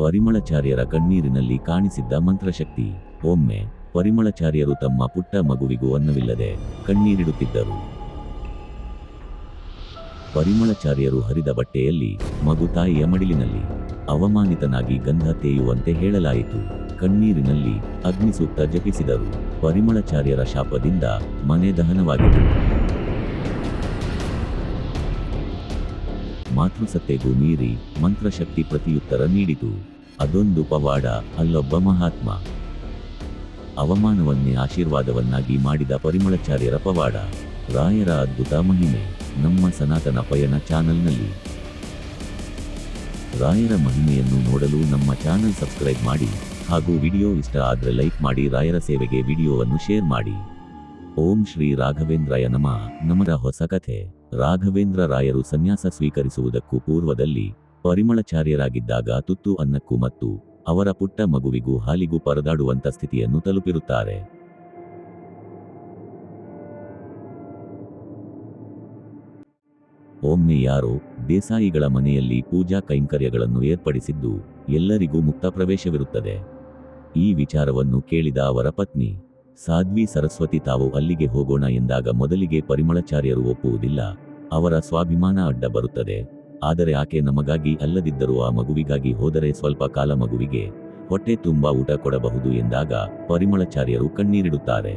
ಪರಿಮಳಚಾರ್ಯರ ಕಣ್ಣೀರಿನಲ್ಲಿ ಕಾಣಿಸಿದ್ದ ಮಂತ್ರಶಕ್ತಿ. ಒಮ್ಮೆ ಪರಿಮಳಚಾರ್ಯರು ತಮ್ಮ ಪುಟ್ಟ ಮಗುವಿಗೂ ಅನ್ನವಿಲ್ಲದೆ ಕಣ್ಣೀರಿಡುತ್ತಿದ್ದರು. ಪರಿಮಳಚಾರ್ಯರು ಹರಿದ ಬಟ್ಟೆಯಲ್ಲಿ ಮಗು ತಾಯಿಯ ಮಡಿಲಿನಲ್ಲಿ ಅವಮಾನಿತನಾಗಿ ಗಂಧ ತೇಯುವಂತೆ ಹೇಳಲಾಯಿತು. ಕಣ್ಣೀರಿನಲ್ಲಿ ಅಗ್ನಿಸೂಕ್ತ ಜಪಿಸಿದರು. ಪರಿಮಳಚಾರ್ಯರ ಶಾಪದಿಂದ ಮನೆ ದಹನವಾಯಿತು ಮಾತೃಸತ್ತೆಗೂ ಮೀರಿ ಮಂತ್ರಶಕ್ತಿ ಪ್ರತಿಯುತ್ತರ ನೀಡಿತು. ಅದೊಂದು ಪವಾಡ, ಅಲ್ಲೊಬ್ಬ ಮಹಾತ್ಮ. ಅವಮಾನವನ್ನೇ ಆಶೀರ್ವಾದವನ್ನಾಗಿ ಮಾಡಿದ ಪರಿಮಳಚಾರ್ಯರ ಪವಾಡ. ರಾಯರ ಅದ್ಭುತ ಮಹಿಮೆ, ನಮ್ಮ ಸನಾತನ ಪಯಣ ಚಾನೆಲ್ನಲ್ಲಿ. ರಾಯರ ಮಹಿಮೆಯನ್ನು ನೋಡಲು ನಮ್ಮ ಚಾನೆಲ್ ಸಬ್ಸ್ಕ್ರೈಬ್ ಮಾಡಿ, ಹಾಗೂ ವಿಡಿಯೋ ಇಷ್ಟ ಆದರೆ ಲೈಕ್ ಮಾಡಿ, ರಾಯರ ಸೇವೆಗೆ ವಿಡಿಯೋವನ್ನು ಶೇರ್ ಮಾಡಿ. ಓಂ ಶ್ರೀ ರಾಘವೇಂದ್ರಯ ನಮಃ ನಮರ ಹೊಸ ಕಥೆ. ರಾಘವೇಂದ್ರ ರಾಯರು ಸನ್ಯಾಸ ಸ್ವೀಕರಿಸುವುದಕ್ಕೂ ಪೂರ್ವದಲ್ಲಿ ಪರಿಮಳಚಾರ್ಯರಾಗಿದ್ದಾಗ ತುತ್ತು ಅನ್ನಕ್ಕೂ ಮತ್ತು ಅವರ ಪುಟ್ಟ ಮಗುವಿಗೂ ಹಾಲಿಗೂ ಪರದಾಡುವಂತ ಸ್ಥಿತಿಯನ್ನು ತಲುಪಿರುತ್ತಾರೆ. ಒಮ್ಮೆ ಯಾರೋ ದೇಸಾಯಿಗಳ ಮನೆಯಲ್ಲಿ ಪೂಜಾ ಕೈಂಕರ್ಯಗಳನ್ನು ಏರ್ಪಡಿಸಿದ್ದು ಎಲ್ಲರಿಗೂ ಮುಕ್ತ ಪ್ರವೇಶವಿರುತ್ತದೆ. ಈ ವಿಚಾರವನ್ನು ಕೇಳಿದ ಅವರ ಪತ್ನಿ ಸಾಧ್ವಿ ಸರಸ್ವತಿ ತಾವು ಅಲ್ಲಿಗೆ ಹೋಗೋಣ ಎಂದಾಗ ಮೊದಲಿಗೆ ಪರಿಮಳಾಚಾರ್ಯರು ಒಪ್ಪುವುದಿಲ್ಲ. ಅವರ ಸ್ವಾಭಿಮಾನ ಅಡ್ಡ ಬರುತ್ತದೆ. ಆದರೆ ಆಕೆ ನಮಗಾಗಿ ಅಲ್ಲದಿದ್ದರೂ ಆ ಮಗುವಿಗಾಗಿ ಹೋದರೆ ಸ್ವಲ್ಪ ಕಾಲ ಮಗುವಿಗೆ ಹೊಟ್ಟೆ ತುಂಬಾ ಊಟ ಕೊಡಬಹುದು ಎಂದಾಗ ಪರಿಮಳಚಾರ್ಯರು ಕಣ್ಣೀರಿಡುತ್ತಾರೆ.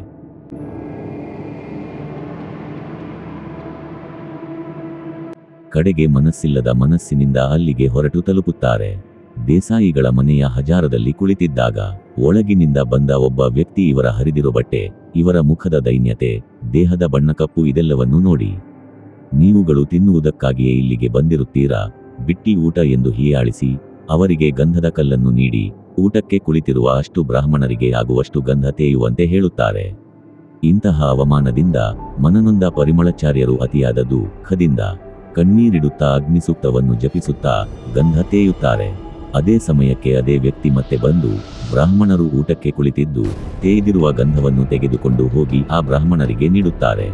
ಕಡೆಗೆ ಮನಸ್ಸಿಲ್ಲದ ಮನಸ್ಸಿನಿಂದ ಅಲ್ಲಿಗೆ ಹೊರಟು ತಲುಪುತ್ತಾರೆ. ದೇಸಾಯಿಗಳ ಮನೆಯ ಹಜಾರದಲ್ಲಿ ಕುಳಿತಿದ್ದಾಗ ಒಳಗಿನಿಂದ ಬಂದ ಒಬ್ಬ ವ್ಯಕ್ತಿ ಇವರ ಹರಿದಿರುವ ಬಟ್ಟೆ, ಇವರ ಮುಖದ ದೈನ್ಯತೆ, ದೇಹದ ಬಣ್ಣ ಕಪ್ಪು ಇದೆಲ್ಲವನ್ನೂ ನೋಡಿ. ನೀವುಗಳು ತಿನ್ನುವುದಕ್ಕಾಗಿಯೇ ಇಲ್ಲಿಗೆ ಬಂದಿರುತ್ತೀರಾ? ಬಿಟ್ಟಿ ಊಟ ಎಂದು ಹೀಯಾಳಿಸಿ ಅವರಿಗೆ ಗಂಧದ ಕಲ್ಲನ್ನು ನೀಡಿ, ಊಟಕ್ಕೆ ಕುಳಿತಿರುವ ಅಷ್ಟು ಬ್ರಾಹ್ಮಣರಿಗೆ ಆಗುವಷ್ಟು ಗಂಧ ತೇಯುವಂತೆ ಹೇಳುತ್ತಾರೆ. ಇಂತಹ ಅವಮಾನದಿಂದ ಮನನೊಂದ ಪರಿಮಳಚಾರ್ಯರು ಅತಿಯಾದ ದುಃಖದಿಂದ ಕಣ್ಣೀರಿಡುತ್ತಾ ಅಗ್ನಿಸೂಕ್ತವನ್ನು ಜಪಿಸುತ್ತಾ ಗಂಧ ತೇಯುತ್ತಾರೆ. ಅದೇ ಸಮಯಕ್ಕೆ ಅದೇ ವ್ಯಕ್ತಿ ಮತ್ತೆ ಬಂದು ಬ್ರಾಹ್ಮಣರು ಊಟಕ್ಕೆ ಕುಳಿತಿದ್ದು ತೇಯ್ದಿರುವ ಗಂಧವನ್ನು ತೆಗೆದುಕೊಂಡು ಹೋಗಿ ಆ ಬ್ರಾಹ್ಮಣರಿಗೆ ನೀಡುತ್ತಾರೆ.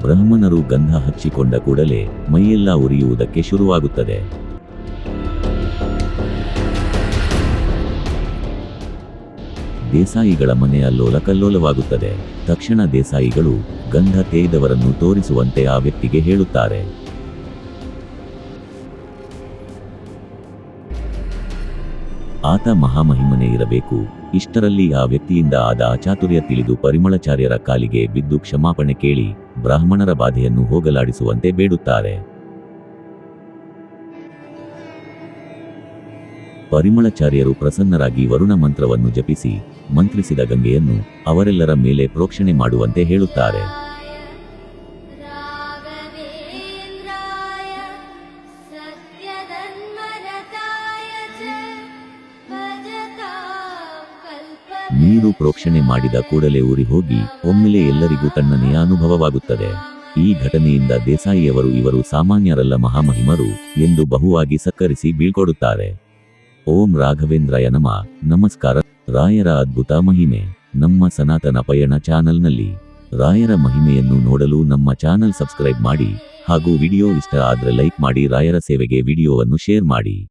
ಬ್ರಾಹ್ಮಣರು ಗಂಧ ಹಚ್ಚಿಕೊಂಡ ಕೂಡಲೇ ಮೈಯೆಲ್ಲ ಉರಿಯುವುದಕ್ಕೆ ಶುರುವಾಗುತ್ತದೆ. ದೇಸಾಯಿಗಳ ಮನೆ ಅಲ್ಲೋಲ ಕಲ್ಲೋಲವಾಗುತ್ತದೆ. ತಕ್ಷಣ ದೇಸಾಯಿಗಳು ಗಂಧ ತೇಯ್ದವರನ್ನು ತೋರಿಸುವಂತೆ ಆ ವ್ಯಕ್ತಿಗೆ ಹೇಳುತ್ತಾರೆ. ಆತ ಮಹಾಮಹಿಮನೇ ಇರಬೇಕು. ಇಷ್ಟರಲ್ಲಿ ಆ ವ್ಯಕ್ತಿಯಿಂದ ಆದ ಅಚಾತುರ್ಯ ತಿಳಿದು ಪರಿಮಳಚಾರ್ಯರ ಕಾಲಿಗೆ ಬಿದ್ದು ಕ್ಷಮಾಪಣೆ ಕೇಳಿ ಬ್ರಾಹ್ಮಣರ ಬಾಧೆಯನ್ನು ಹೋಗಲಾಡಿಸುವಂತೆ ಬೇಡುತ್ತಾರೆ. ಪರಿಮಳಚಾರ್ಯರು ಪ್ರಸನ್ನರಾಗಿ ವರುಣ ಮಂತ್ರವನ್ನು ಜಪಿಸಿ ಮಂತ್ರಿಸಿದ ಗಂಗೆಯನ್ನು ಅವರೆಲ್ಲರ ಮೇಲೆ ಪ್ರೋಕ್ಷಣೆ ಮಾಡುವಂತೆ ಹೇಳುತ್ತಾರೆ. ನೀರು ಪ್ರೋಕ್ಷಣೆ ಮಾಡಿದ ಕೂಡಲೇ ಊರಿ ಹೋಗಿ ಒಮ್ಮೆಲೆ ಎಲ್ಲರಿಗೂ ತಣ್ಣನೆಯ ಅನುಭವವಾಗುತ್ತದೆ ಈ ಘಟನೆಯಿಂದ ದೇಸಾಯಿಯವರು ಇವರು ಸಾಮಾನ್ಯರಲ್ಲ ಮಹಾಮಹಿಮರು ಎಂದು ಬಹುವಾಗಿ ಸಕ್ಕರಿಸಿ ಬೀಳ್ಕೊಡುತ್ತಾರೆ. ಓಂ ರಾಘವೇಂದ್ರಯ ನಮ. ನಮಸ್ಕಾರ. ರಾಯರ ಅದ್ಭುತ ಮಹಿಮೆ. ನಮ್ಮ ಸನಾತನ ಪಯಣ ಚಾನಲ್ನಲ್ಲಿ ರಾಯರ ಮಹಿಮೆಯನ್ನು ನೋಡಲು ನಮ್ಮ ಚಾನಲ್ ಸಬ್ಸ್ಕ್ರೈಬ್ ಮಾಡಿ ಹಾಗೂ ವಿಡಿಯೋ ಇಷ್ಟ ಆದ್ರೆ ಲೈಕ್ ಮಾಡಿ ರಾಯರ ಸೇವೆಗೆ ವಿಡಿಯೋವನ್ನು ಶೇರ್ ಮಾಡಿ.